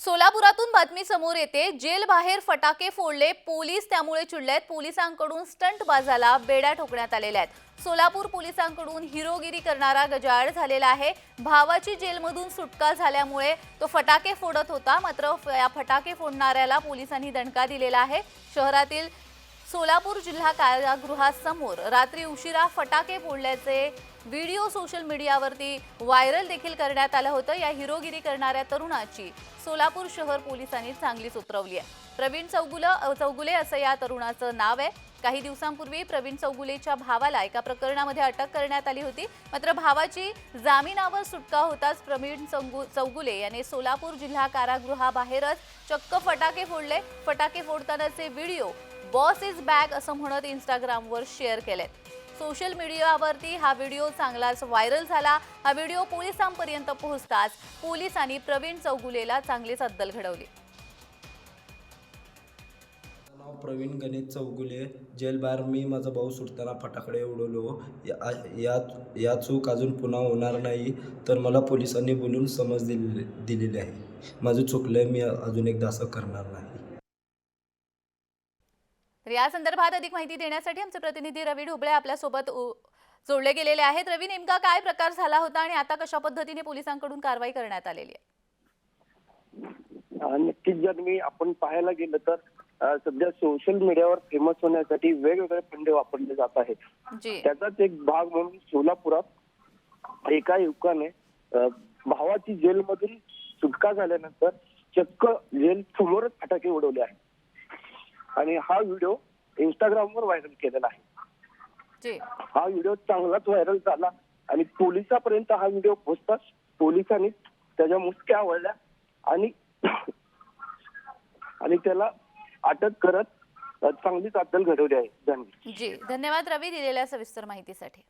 सोलापुरातून बातमी समोर येते. जेल बाहेर फटाके फोडले पोलीस त्यामुळे चिडलेत. पोलिसांकडून स्टंट बाजाला बेड्या ठोकण्यात आलेल्या आहेत. सोलापूर पोलिसांकडून हिरोगिरी करणारा गजाळ झालेला आहे. भावाची जेलमधून सुटका झाल्यामुळे तो फटाके फोडत होता. मात्र या फटाके फोडणाऱ्याला पोलिसांनी दणका दिलेला आहे. शहरातील सोलापूर जिल्हा कारागृहासमोर रात्री उशिरा फटाके फोडल्याचे व्हिडिओ सोशल मीडियावरती व्हायरल देखील करण्यात आलं होतं. या हिरोगिरी करणाऱ्या तरुणाची सोलापूर शहर पोलिसांनी चांगलीच उतरवली आहे. प्रवीण चौगुल चौगुले असं या तरुणाचं नाव आहे. काही दिवसांपूर्वी प्रवीण चौगुलेच्या भावाला एका प्रकरणामध्ये अटक करण्यात आली होती. मात्र भावाची जामिनावर सुटका होताच प्रवीण चौगु चौगुले याने सोलापूर जिल्हा कारागृहाबाहेरच चक्क फटाके फोडले. फटाके फोडतानाचे व्हिडिओ बॉस इज बॅक असं म्हणत इंस्टाग्रामवर शेअर केलेत. सोशल मीडियावरती हा व्हिडिओ चांगलाच व्हायरल झाला. हा व्हिडिओ पोलिसांपर्यंत पोहोचताच पोलिसांनी प्रवीण चौगुलेला चांगलीच अद्दल घडवली. नाव प्रवीण गणेश चौगुले. जेलबाहेर मी माझा भाऊ सुटताना फटाकडे उडवलो. या या या चूक अजून पुन्हा होणार नाही तर मला पोलिसांनी बोलून समज दिलेली दिलेली आहे. माझं चुकलं मी अजून एकदा असं करणार नाही. तर या संदर्भात अधिक माहिती देण्यासाठी आमचे प्रतिनिधी रवी ढोबळे आपल्यासोबत जोडले गेलेले आहेत. रवी नेमका काय प्रकार झाला होता आणि आता कशा पद्धतीने पोलिसांकडून कारवाई करण्यात आलेली आहे? नक्कीच जर मी आपण पाहायला गेलं तर सध्या सोशल मीडियावर फेमस होण्यासाठी वेगवेगळे फंडे वापरले जात आहेत. त्याचाच एक भाग म्हणून सोलापुरात एका युवकाने भावाची जेलमधून सुटका झाल्यानंतर चक्क जेल समोरच फटाके उडवले आहेत. आणि हा व्हिडिओ इंस्टाग्रामवर व्हायरल केलेला आहे. जी. हा व्हिडिओ चांगलाच व्हायरल झाला आणि पोलिसापर्यंत हा व्हिडिओ पोहोचताच पोलिसांनी त्याच्या मुसक्या आवडल्या आणि आणि त्याला अटक करत अ, चांगलीच अद्दल घडवली आहे. जी. धन्यवाद रवी दिलेल्या सविस्तर माहितीसाठी.